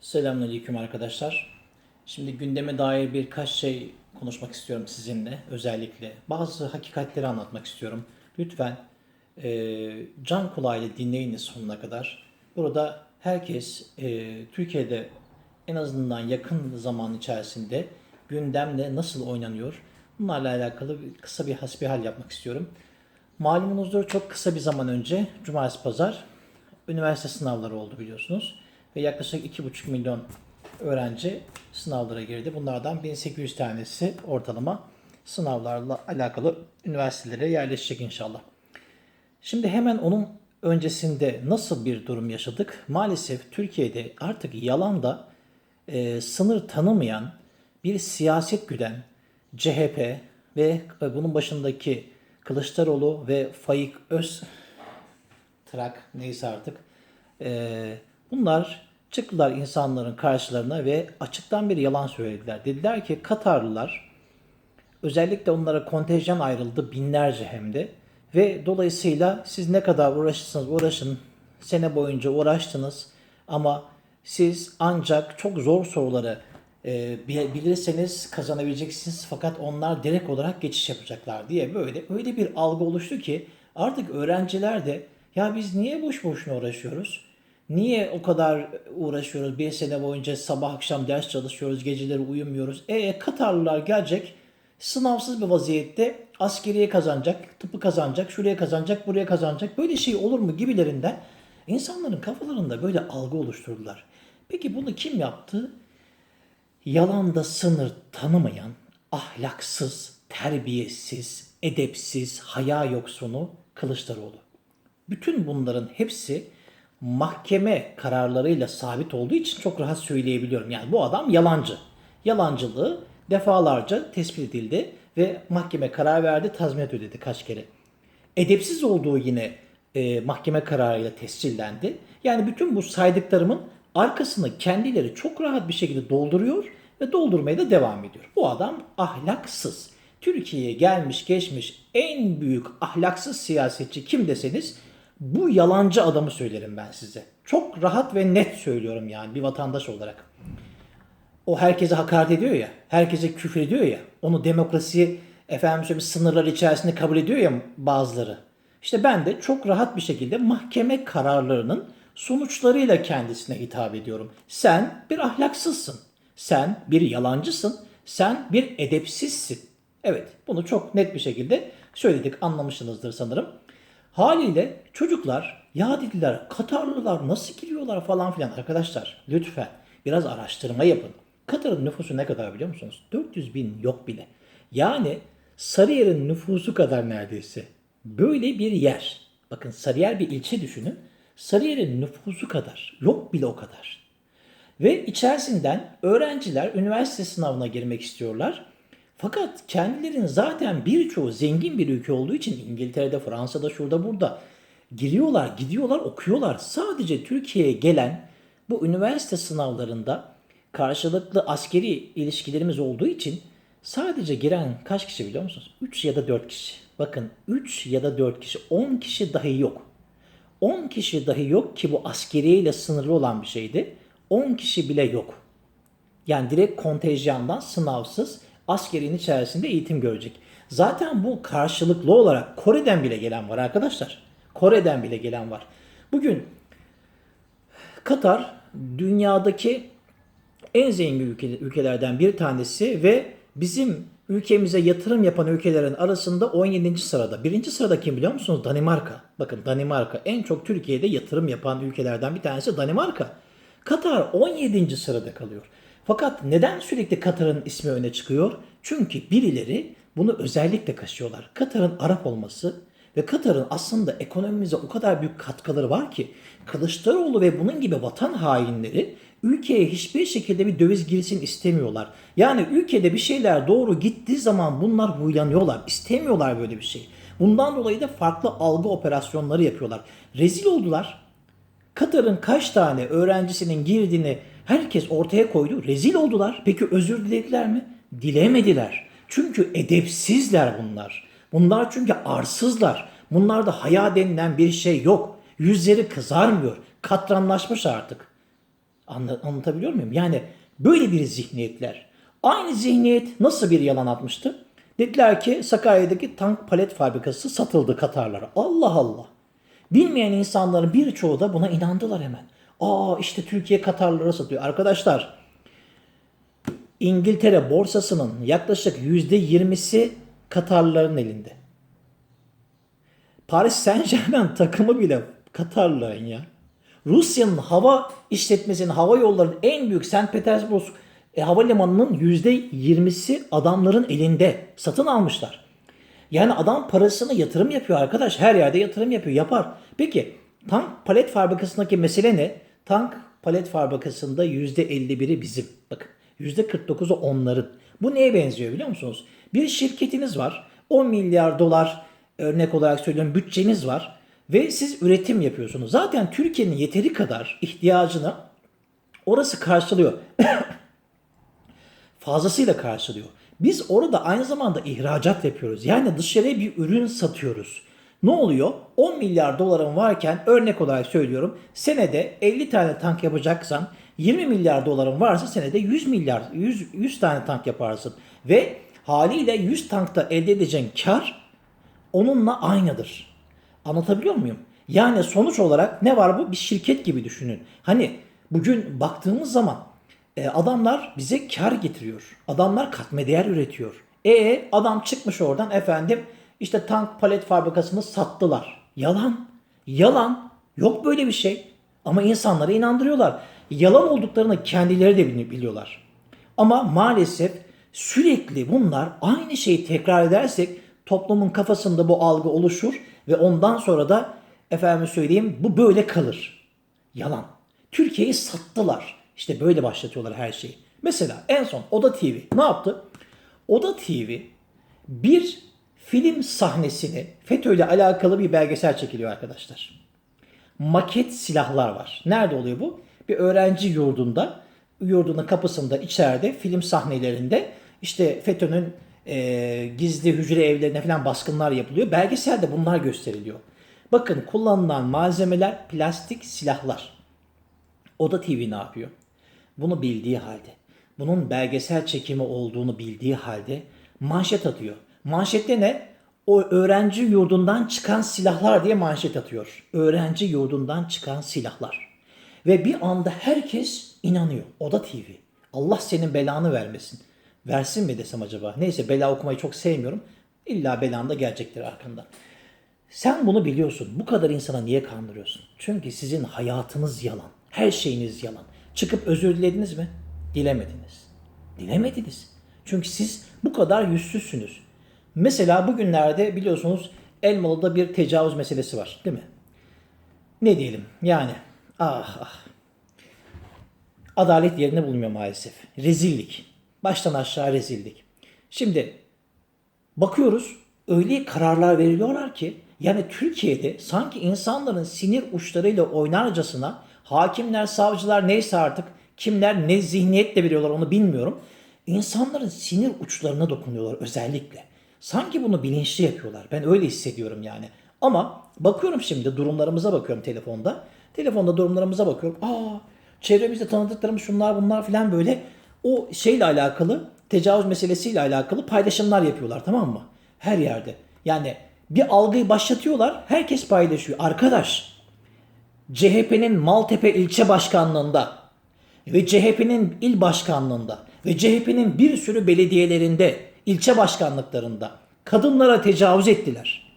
Selamünaleyküm arkadaşlar. Şimdi gündeme dair birkaç şey konuşmak istiyorum sizinle özellikle. Bazı hakikatleri anlatmak istiyorum. Lütfen e, can kulağıyla dinleyiniz sonuna kadar. Burada herkes e, Türkiye'de en azından yakın zaman içerisinde gündemle nasıl oynanıyor bunlarla alakalı kısa bir hasbihal yapmak istiyorum. Malumunuzdur çok kısa bir zaman önce Cumartesi Pazar üniversite sınavları oldu biliyorsunuz. Ve yaklaşık 2,5 milyon öğrenci sınavlara girdi. Bunlardan 1800 tanesi ortalama sınavlarla alakalı üniversitelere yerleşecek inşallah. Şimdi hemen onun öncesinde nasıl bir durum yaşadık? Maalesef Türkiye'de artık yalanda e, sınır tanımayan bir siyaset güden CHP ve bunun başındaki Kılıçdaroğlu ve Faik Öz Trak neyse artık e, bunlar çıktılar insanların karşılarına ve açıktan bir yalan söylediler. Dediler ki Katarlılar Özellikle onlara kontenjan ayrıldı binlerce hem de. Ve dolayısıyla siz ne kadar uğraşırsanız uğraşın, sene boyunca uğraştınız ama siz ancak çok zor soruları e, bil- bilirseniz kazanabileceksiniz fakat onlar direkt olarak geçiş yapacaklar diye böyle öyle bir algı oluştu ki artık öğrenciler de ya biz niye boş boşuna uğraşıyoruz? Niye o kadar uğraşıyoruz? Bir sene boyunca sabah akşam ders çalışıyoruz, geceleri uyumuyoruz. E Katarlılar gelecek sınavsız bir vaziyette askeriye kazanacak, tıpı kazanacak, şuraya kazanacak, buraya kazanacak. Böyle şey olur mu gibilerinden insanların kafalarında böyle algı oluşturdular. Peki bunu kim yaptı? Yalanda sınır tanımayan, ahlaksız, terbiyesiz, edepsiz, haya yoksunu Kılıçdaroğlu. Bütün bunların hepsi mahkeme kararlarıyla sabit olduğu için çok rahat söyleyebiliyorum. Yani bu adam yalancı. Yalancılığı defalarca tespit edildi ve mahkeme karar verdi, tazminat ödedi kaç kere. Edepsiz olduğu yine e, mahkeme kararıyla tescillendi. Yani bütün bu saydıklarımın arkasını kendileri çok rahat bir şekilde dolduruyor ve doldurmaya da devam ediyor. Bu adam ahlaksız. Türkiye'ye gelmiş geçmiş en büyük ahlaksız siyasetçi kim deseniz bu yalancı adamı söylerim ben size. Çok rahat ve net söylüyorum yani bir vatandaş olarak. O herkese hakaret ediyor ya, herkese küfür ediyor ya, onu demokrasi efendim söyleyeyim sınırlar içerisinde kabul ediyor ya bazıları. İşte ben de çok rahat bir şekilde mahkeme kararlarının sonuçlarıyla kendisine hitap ediyorum. Sen bir ahlaksızsın. Sen bir yalancısın. Sen bir edepsizsin. Evet, bunu çok net bir şekilde söyledik, anlamışsınızdır sanırım. Haliyle çocuklar ya dediler Katarlılar nasıl giriyorlar falan filan arkadaşlar lütfen biraz araştırma yapın. Katar'ın nüfusu ne kadar biliyor musunuz? 400 bin yok bile. Yani Sarıyer'in nüfusu kadar neredeyse. Böyle bir yer. Bakın Sarıyer bir ilçe düşünün. Sarıyer'in nüfusu kadar. Yok bile o kadar. Ve içerisinden öğrenciler üniversite sınavına girmek istiyorlar. Fakat kendilerinin zaten birçoğu zengin bir ülke olduğu için İngiltere'de, Fransa'da, şurada, burada giriyorlar, gidiyorlar, okuyorlar. Sadece Türkiye'ye gelen bu üniversite sınavlarında karşılıklı askeri ilişkilerimiz olduğu için sadece giren kaç kişi biliyor musunuz? 3 ya da 4 kişi. Bakın 3 ya da 4 kişi, 10 kişi dahi yok. 10 kişi dahi yok ki bu askeriye sınırlı olan bir şeydi. 10 kişi bile yok. Yani direkt kontenjandan sınavsız askerin içerisinde eğitim görecek. Zaten bu karşılıklı olarak Kore'den bile gelen var arkadaşlar. Kore'den bile gelen var. Bugün Katar dünyadaki en zengin ülke- ülkelerden bir tanesi ve bizim ülkemize yatırım yapan ülkelerin arasında 17. sırada. Birinci sırada kim biliyor musunuz? Danimarka. Bakın Danimarka en çok Türkiye'de yatırım yapan ülkelerden bir tanesi Danimarka. Katar 17. sırada kalıyor. Fakat neden sürekli Katar'ın ismi öne çıkıyor? Çünkü birileri bunu özellikle kaşıyorlar. Katar'ın Arap olması ve Katar'ın aslında ekonomimize o kadar büyük katkıları var ki Kılıçdaroğlu ve bunun gibi vatan hainleri ülkeye hiçbir şekilde bir döviz girsin istemiyorlar. Yani ülkede bir şeyler doğru gittiği zaman bunlar huylanıyorlar. İstemiyorlar böyle bir şey. Bundan dolayı da farklı algı operasyonları yapıyorlar. Rezil oldular. Katar'ın kaç tane öğrencisinin girdiğini herkes ortaya koydu. Rezil oldular. Peki özür dilediler mi? Dilemediler. Çünkü edepsizler bunlar. Bunlar çünkü arsızlar. Bunlarda haya denilen bir şey yok. Yüzleri kızarmıyor. Katranlaşmış artık. Anla- anlatabiliyor muyum? Yani böyle bir zihniyetler. Aynı zihniyet nasıl bir yalan atmıştı? Dediler ki Sakarya'daki tank palet fabrikası satıldı Katarlara. Allah Allah. Bilmeyen insanların birçoğu da buna inandılar hemen. Aa işte Türkiye Katarlara satıyor. Arkadaşlar İngiltere borsasının yaklaşık %20'si Katarlıların elinde. Paris Saint Germain takımı bile Katarlıların ya. Rusya'nın hava işletmesinin, hava yollarının en büyük St. Petersburg e, havalimanının %20'si adamların elinde. Satın almışlar. Yani adam parasını yatırım yapıyor arkadaş. Her yerde yatırım yapıyor. Yapar. Peki tank palet fabrikasındaki mesele ne? Tank palet fabrikasında %51'i bizim. Bakın %49'u onların. Bu neye benziyor biliyor musunuz? Bir şirketiniz var. 10 milyar dolar örnek olarak söylüyorum bütçeniz var. Ve siz üretim yapıyorsunuz. Zaten Türkiye'nin yeteri kadar ihtiyacını orası karşılıyor fazlasıyla karşılıyor. Biz orada aynı zamanda ihracat yapıyoruz. Yani dışarıya bir ürün satıyoruz. Ne oluyor? 10 milyar doların varken örnek olarak söylüyorum. Senede 50 tane tank yapacaksan 20 milyar doların varsa senede 100 milyar 100, 100 tane tank yaparsın. Ve haliyle 100 tankta elde edeceğin kar onunla aynıdır. Anlatabiliyor muyum? Yani sonuç olarak ne var bu? Bir şirket gibi düşünün. Hani bugün baktığımız zaman e, adamlar bize kar getiriyor. Adamlar katma değer üretiyor. E adam çıkmış oradan efendim işte tank palet fabrikasını sattılar. Yalan. Yalan. Yok böyle bir şey. Ama insanları inandırıyorlar. Yalan olduklarını kendileri de bili- biliyorlar. Ama maalesef sürekli bunlar aynı şeyi tekrar edersek toplumun kafasında bu algı oluşur ve ondan sonra da efendim söyleyeyim bu böyle kalır. Yalan. Türkiye'yi sattılar. İşte böyle başlatıyorlar her şeyi. Mesela en son Oda TV ne yaptı? Oda TV bir film sahnesini FETÖ ile alakalı bir belgesel çekiliyor arkadaşlar maket silahlar var. Nerede oluyor bu? Bir öğrenci yurdunda, yurdunun kapısında içeride film sahnelerinde işte FETÖ'nün e, gizli hücre evlerine falan baskınlar yapılıyor. Belgeselde bunlar gösteriliyor. Bakın kullanılan malzemeler plastik silahlar. Oda TV ne yapıyor? Bunu bildiği halde, bunun belgesel çekimi olduğunu bildiği halde manşet atıyor. Manşette ne? O öğrenci yurdundan çıkan silahlar diye manşet atıyor. Öğrenci yurdundan çıkan silahlar. Ve bir anda herkes inanıyor. Oda TV. Allah senin belanı vermesin. Versin mi desem acaba? Neyse bela okumayı çok sevmiyorum. İlla belan da gelecektir arkandan. Sen bunu biliyorsun. Bu kadar insana niye kandırıyorsun? Çünkü sizin hayatınız yalan. Her şeyiniz yalan. Çıkıp özür dilediniz mi? Dilemediniz. Dilemediniz. Çünkü siz bu kadar yüzsüzsünüz. Mesela bugünlerde biliyorsunuz Elmalı'da bir tecavüz meselesi var değil mi? Ne diyelim yani ah ah. Adalet yerine bulmuyor maalesef. Rezillik. Baştan aşağı rezillik. Şimdi bakıyoruz öyle kararlar veriliyorlar ki yani Türkiye'de sanki insanların sinir uçlarıyla oynarcasına hakimler, savcılar neyse artık kimler ne zihniyetle veriyorlar onu bilmiyorum. İnsanların sinir uçlarına dokunuyorlar özellikle. Sanki bunu bilinçli yapıyorlar. Ben öyle hissediyorum yani. Ama bakıyorum şimdi durumlarımıza bakıyorum telefonda. Telefonda durumlarımıza bakıyorum. Aa çevremizde tanıdıklarımız şunlar bunlar filan böyle o şeyle alakalı tecavüz meselesiyle alakalı paylaşımlar yapıyorlar tamam mı? Her yerde. Yani bir algıyı başlatıyorlar. Herkes paylaşıyor. Arkadaş CHP'nin Maltepe ilçe başkanlığında ve CHP'nin il başkanlığında ve CHP'nin bir sürü belediyelerinde, ilçe başkanlıklarında kadınlara tecavüz ettiler.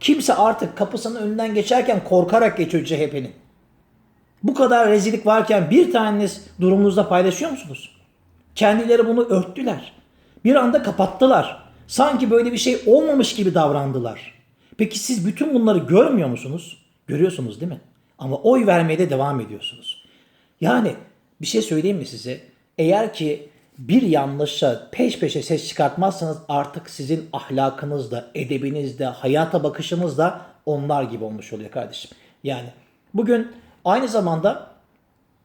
Kimse artık kapısının önünden geçerken korkarak geçiyor CHP'nin. Bu kadar rezillik varken bir taneniz durumunuzda paylaşıyor musunuz? Kendileri bunu örttüler. Bir anda kapattılar. Sanki böyle bir şey olmamış gibi davrandılar. Peki siz bütün bunları görmüyor musunuz? Görüyorsunuz değil mi? Ama oy vermeye de devam ediyorsunuz. Yani bir şey söyleyeyim mi size? Eğer ki bir yanlışa peş peşe ses çıkartmazsanız artık sizin ahlakınız da, edebiniz de, hayata bakışınız da onlar gibi olmuş oluyor kardeşim. Yani bugün aynı zamanda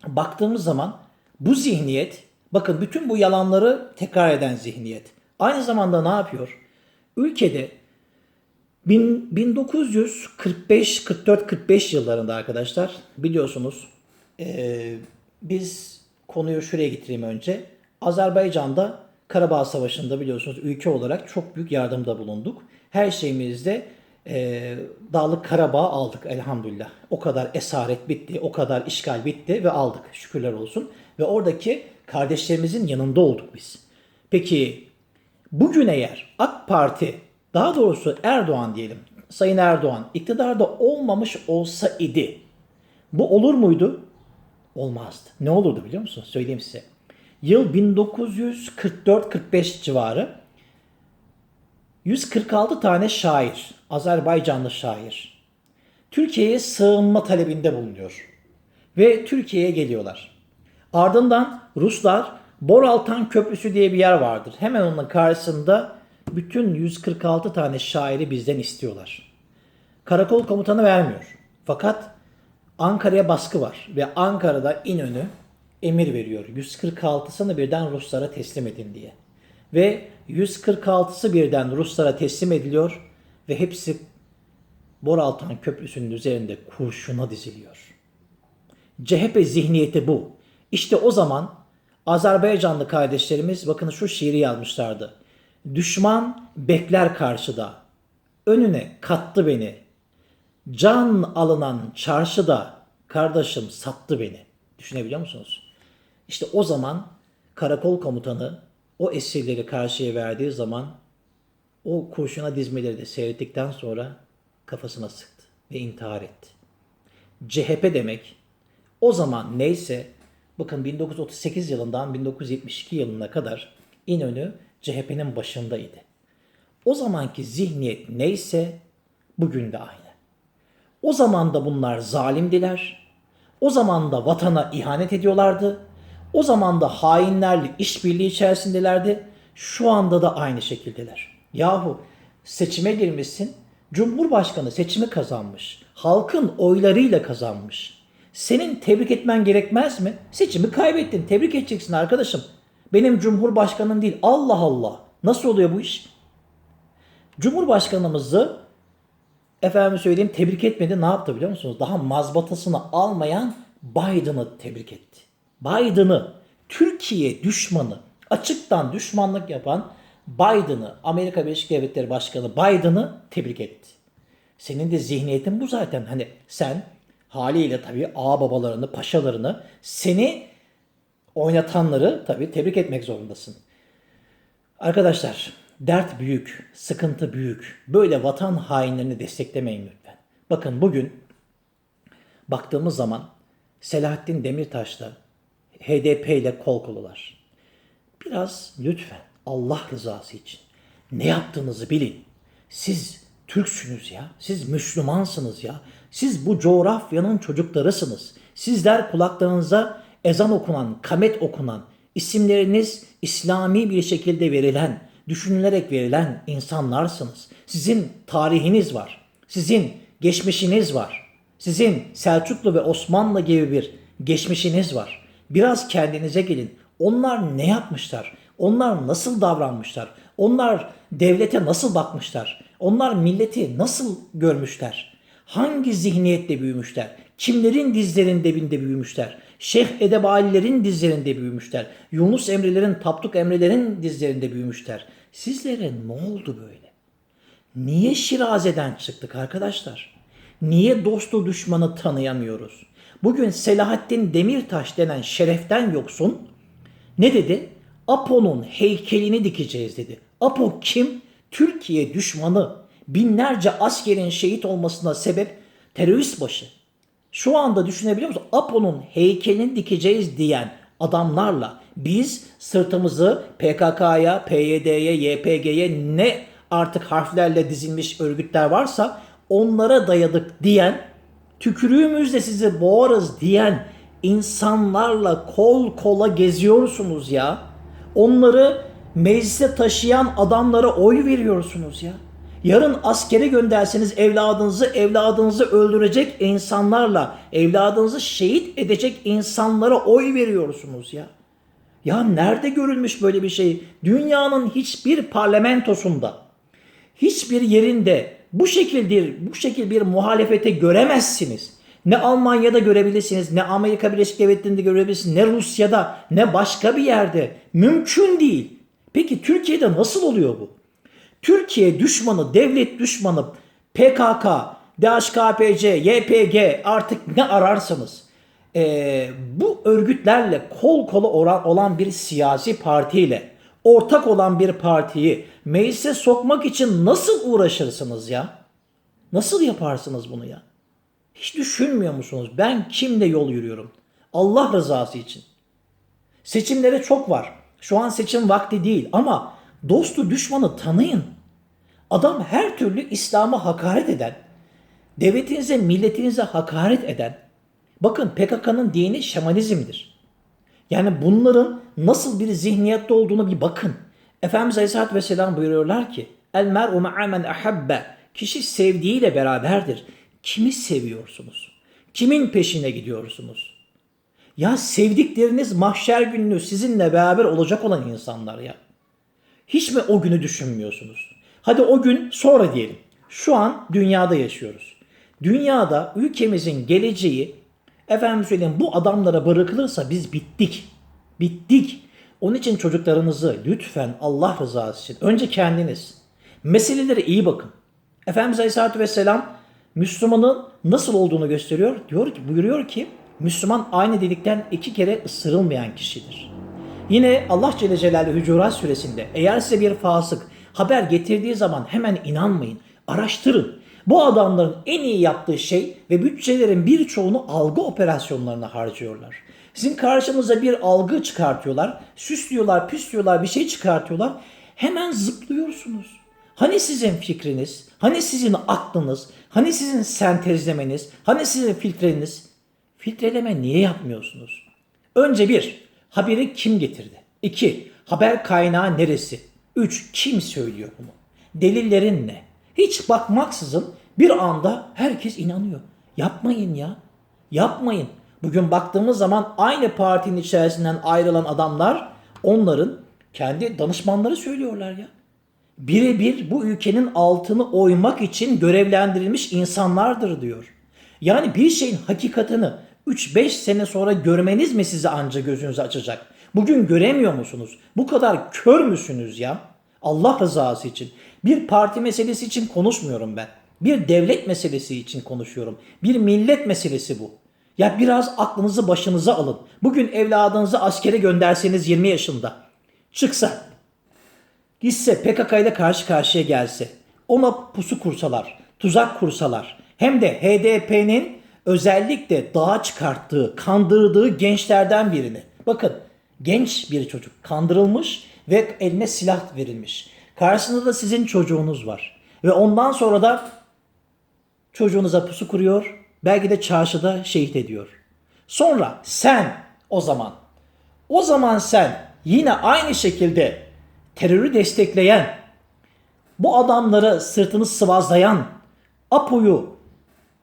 baktığımız zaman bu zihniyet, bakın bütün bu yalanları tekrar eden zihniyet. Aynı zamanda ne yapıyor? Ülkede bin- 1945, 44, 45 yıllarında arkadaşlar biliyorsunuz Ee, biz konuyu şuraya getireyim önce. Azerbaycan'da Karabağ Savaşı'nda biliyorsunuz ülke olarak çok büyük yardımda bulunduk. Her şeyimizde e, Dağlık Karabağ aldık elhamdülillah. O kadar esaret bitti, o kadar işgal bitti ve aldık şükürler olsun. Ve oradaki kardeşlerimizin yanında olduk biz. Peki bugün eğer AK Parti, daha doğrusu Erdoğan diyelim, Sayın Erdoğan iktidarda olmamış olsa idi, bu olur muydu? Olmazdı. Ne olurdu biliyor musun? Söyleyeyim size. Yıl 1944-45 civarı 146 tane şair, Azerbaycanlı şair, Türkiye'ye sığınma talebinde bulunuyor. Ve Türkiye'ye geliyorlar. Ardından Ruslar Boraltan Köprüsü diye bir yer vardır. Hemen onun karşısında bütün 146 tane şairi bizden istiyorlar. Karakol komutanı vermiyor. Fakat Ankara'ya baskı var ve Ankara'da İnönü emir veriyor. 146'sını birden Ruslara teslim edin diye. Ve 146'sı birden Ruslara teslim ediliyor ve hepsi Boraltan Köprüsü'nün üzerinde kurşuna diziliyor. CHP zihniyeti bu. İşte o zaman Azerbaycanlı kardeşlerimiz bakın şu şiiri yazmışlardı. Düşman bekler karşıda. Önüne kattı beni. Can alınan çarşıda kardeşim sattı beni. Düşünebiliyor musunuz? İşte o zaman karakol komutanı o esirleri karşıya verdiği zaman o kurşuna dizmeleri de seyrettikten sonra kafasına sıktı ve intihar etti. CHP demek o zaman neyse bakın 1938 yılından 1972 yılına kadar İnönü CHP'nin başındaydı. O zamanki zihniyet neyse bugün de aynı. O zaman da bunlar zalimdiler. O zaman da vatana ihanet ediyorlardı. O zaman da hainlerle işbirliği içerisindelerdi. Şu anda da aynı şekildeler. Yahu seçime girmişsin. Cumhurbaşkanı seçimi kazanmış. Halkın oylarıyla kazanmış. Senin tebrik etmen gerekmez mi? Seçimi kaybettin. Tebrik edeceksin arkadaşım. Benim cumhurbaşkanım değil. Allah Allah. Nasıl oluyor bu iş? Cumhurbaşkanımızı efendim söyleyeyim tebrik etmedi. Ne yaptı biliyor musunuz? Daha mazbatasını almayan Biden'ı tebrik etti. Biden'ı Türkiye düşmanı, açıktan düşmanlık yapan Biden'ı, Amerika Birleşik Devletleri Başkanı Biden'ı tebrik etti. Senin de zihniyetin bu zaten. Hani sen haliyle tabii ağ babalarını, paşalarını, seni oynatanları tabii tebrik etmek zorundasın. Arkadaşlar dert büyük, sıkıntı büyük. Böyle vatan hainlerini desteklemeyin lütfen. Bakın bugün baktığımız zaman Selahattin Demirtaş'la HDP ile kol kolalar. Biraz lütfen Allah rızası için ne yaptığınızı bilin. Siz Türksünüz ya. Siz Müslümansınız ya. Siz bu coğrafyanın çocuklarısınız. Sizler kulaklarınıza ezan okunan, kamet okunan, isimleriniz İslami bir şekilde verilen, düşünülerek verilen insanlarsınız. Sizin tarihiniz var. Sizin geçmişiniz var. Sizin Selçuklu ve Osmanlı gibi bir geçmişiniz var. Biraz kendinize gelin. Onlar ne yapmışlar? Onlar nasıl davranmışlar? Onlar devlete nasıl bakmışlar? Onlar milleti nasıl görmüşler? Hangi zihniyetle büyümüşler? Kimlerin dizlerinin dibinde büyümüşler? Şeyh Edebalilerin dizlerinde büyümüşler. Yunus Emre'lerin, Tapduk Emre'lerin dizlerinde büyümüşler. Sizlere ne oldu böyle? Niye Şiraze'den çıktık arkadaşlar? Niye dostu düşmanı tanıyamıyoruz? Bugün Selahattin Demirtaş denen şereften yoksun ne dedi? Apo'nun heykelini dikeceğiz dedi. Apo kim? Türkiye düşmanı. Binlerce askerin şehit olmasına sebep terörist başı. Şu anda düşünebiliyor musun? Apo'nun heykelini dikeceğiz diyen adamlarla biz sırtımızı PKK'ya, PYD'ye, YPG'ye ne artık harflerle dizilmiş örgütler varsa onlara dayadık diyen, tükürüğümüzle sizi boğarız diyen insanlarla kol kola geziyorsunuz ya. Onları meclise taşıyan adamlara oy veriyorsunuz ya. Yarın askere gönderseniz evladınızı evladınızı öldürecek insanlarla evladınızı şehit edecek insanlara oy veriyorsunuz ya. Ya nerede görülmüş böyle bir şey? Dünyanın hiçbir parlamentosunda, hiçbir yerinde bu şekilde bu şekil bir muhalefete göremezsiniz. Ne Almanya'da görebilirsiniz, ne Amerika Birleşik Devletleri'nde görebilirsiniz, ne Rusya'da, ne başka bir yerde. Mümkün değil. Peki Türkiye'de nasıl oluyor bu? Türkiye düşmanı, devlet düşmanı, PKK, DHKPC, YPG artık ne ararsanız eee, bu örgütlerle kol kola olan bir siyasi partiyle ortak olan bir partiyi meclise sokmak için nasıl uğraşırsınız ya? Nasıl yaparsınız bunu ya? Hiç düşünmüyor musunuz? Ben kimle yol yürüyorum? Allah rızası için. Seçimlere çok var. Şu an seçim vakti değil ama dostu düşmanı tanıyın. Adam her türlü İslam'a hakaret eden, devletinize, milletinize hakaret eden, bakın PKK'nın dini şamanizmdir. Yani bunların nasıl bir zihniyette olduğunu bir bakın. Efendimiz Aleyhisselatü Vesselam buyuruyorlar ki El mer'u ma'amen ahabbe Kişi sevdiğiyle beraberdir. Kimi seviyorsunuz? Kimin peşine gidiyorsunuz? Ya sevdikleriniz mahşer gününü sizinle beraber olacak olan insanlar ya. Hiç mi o günü düşünmüyorsunuz? Hadi o gün sonra diyelim. Şu an dünyada yaşıyoruz. Dünyada ülkemizin geleceği efendim söyleyeyim bu adamlara bırakılırsa biz bittik. Bittik. Onun için çocuklarınızı lütfen Allah rızası için önce kendiniz meselelere iyi bakın. Efendimiz Aleyhisselatü Vesselam Müslümanın nasıl olduğunu gösteriyor. Diyor ki, buyuruyor ki Müslüman aynı delikten iki kere ısırılmayan kişidir. Yine Allah Celle Celaluhu Hucurat suresinde eğer size bir fasık haber getirdiği zaman hemen inanmayın. Araştırın. Bu adamların en iyi yaptığı şey ve bütçelerin birçoğunu algı operasyonlarına harcıyorlar. Sizin karşınıza bir algı çıkartıyorlar. Süslüyorlar, püslüyorlar, bir şey çıkartıyorlar. Hemen zıplıyorsunuz. Hani sizin fikriniz, hani sizin aklınız, hani sizin sentezlemeniz, hani sizin filtreniz? Filtreleme niye yapmıyorsunuz? Önce bir, haberi kim getirdi? İki, haber kaynağı neresi? Üç, kim söylüyor bunu? Delillerin ne? Hiç bakmaksızın bir anda herkes inanıyor. Yapmayın ya. Yapmayın. Bugün baktığımız zaman aynı partinin içerisinden ayrılan adamlar onların kendi danışmanları söylüyorlar ya birebir bu ülkenin altını oymak için görevlendirilmiş insanlardır diyor. Yani bir şeyin hakikatini 3-5 sene sonra görmeniz mi size anca gözünüzü açacak? Bugün göremiyor musunuz? Bu kadar kör müsünüz ya? Allah rızası için. Bir parti meselesi için konuşmuyorum ben. Bir devlet meselesi için konuşuyorum. Bir millet meselesi bu. Ya biraz aklınızı başınıza alın. Bugün evladınızı askere gönderseniz 20 yaşında. Çıksa Gitse PKK ile karşı karşıya gelse, ona pusu kursalar, tuzak kursalar, hem de HDP'nin özellikle dağa çıkarttığı, kandırdığı gençlerden birini. Bakın genç bir çocuk kandırılmış ve eline silah verilmiş. Karşısında da sizin çocuğunuz var. Ve ondan sonra da çocuğunuza pusu kuruyor. Belki de çarşıda şehit ediyor. Sonra sen o zaman o zaman sen yine aynı şekilde terörü destekleyen, bu adamları sırtını sıvazlayan, Apo'yu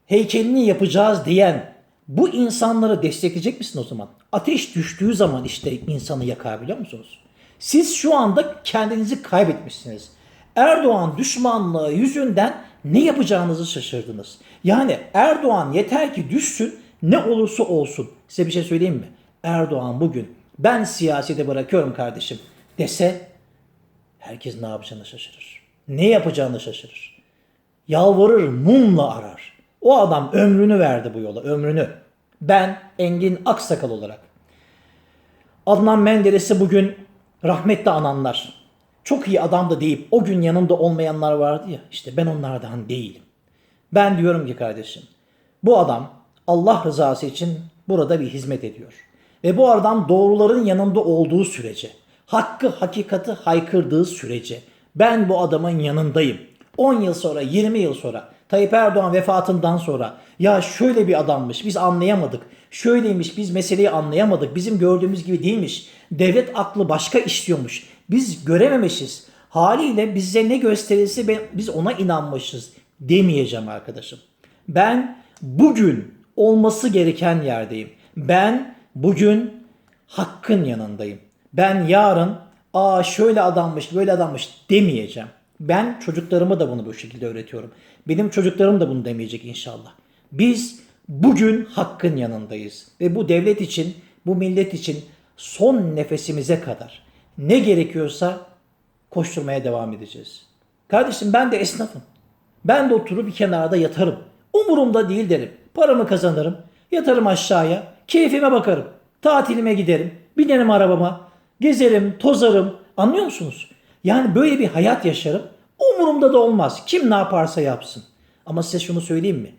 heykelini yapacağız diyen bu insanları destekleyecek misin o zaman? Ateş düştüğü zaman işte insanı yakar biliyor musunuz? Siz şu anda kendinizi kaybetmişsiniz. Erdoğan düşmanlığı yüzünden ne yapacağınızı şaşırdınız. Yani Erdoğan yeter ki düşsün ne olursa olsun. Size bir şey söyleyeyim mi? Erdoğan bugün ben siyasete bırakıyorum kardeşim dese herkes ne yapacağını şaşırır. Ne yapacağını şaşırır. Yalvarır, mumla arar. O adam ömrünü verdi bu yola, ömrünü. Ben Engin Aksakal olarak. Adnan Menderes'i bugün rahmetle ananlar. Çok iyi adamdı deyip o gün yanında olmayanlar vardı ya. İşte ben onlardan değilim. Ben diyorum ki kardeşim bu adam Allah rızası için burada bir hizmet ediyor. Ve bu adam doğruların yanında olduğu sürece hakkı hakikati haykırdığı sürece ben bu adamın yanındayım. 10 yıl sonra 20 yıl sonra Tayyip Erdoğan vefatından sonra ya şöyle bir adammış biz anlayamadık. Şöyleymiş biz meseleyi anlayamadık. Bizim gördüğümüz gibi değilmiş. Devlet aklı başka işliyormuş. Biz görememişiz. Haliyle bize ne gösterilse ben, biz ona inanmışız demeyeceğim arkadaşım. Ben bugün olması gereken yerdeyim. Ben bugün hakkın yanındayım. Ben yarın aa şöyle adammış böyle adammış demeyeceğim. Ben çocuklarıma da bunu bu şekilde öğretiyorum. Benim çocuklarım da bunu demeyecek inşallah. Biz Bugün hakkın yanındayız ve bu devlet için, bu millet için son nefesimize kadar ne gerekiyorsa koşturmaya devam edeceğiz. Kardeşim ben de esnafım. Ben de oturup bir kenarda yatarım. Umurumda değil derim. Paramı kazanırım. Yatarım aşağıya. Keyfime bakarım. Tatilime giderim. Binerim arabama. Gezerim, tozarım. Anlıyor musunuz? Yani böyle bir hayat yaşarım. Umurumda da olmaz. Kim ne yaparsa yapsın. Ama size şunu söyleyeyim mi?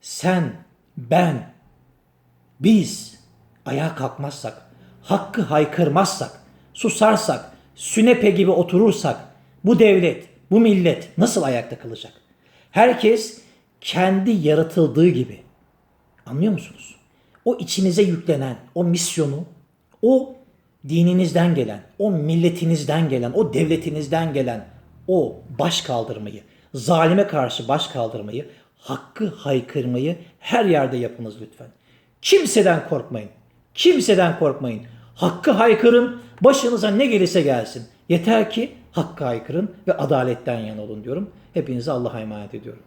Sen, ben, biz ayağa kalkmazsak, hakkı haykırmazsak, susarsak, sünepe gibi oturursak bu devlet, bu millet nasıl ayakta kalacak? Herkes kendi yaratıldığı gibi. Anlıyor musunuz? O içinize yüklenen o misyonu, o dininizden gelen, o milletinizden gelen, o devletinizden gelen o baş kaldırmayı, zalime karşı baş kaldırmayı, hakkı haykırmayı her yerde yapınız lütfen. Kimseden korkmayın. Kimseden korkmayın. Hakkı haykırın, başınıza ne gelirse gelsin. Yeter ki hakkı haykırın ve adaletten yana olun diyorum. Hepinize Allah'a emanet ediyorum.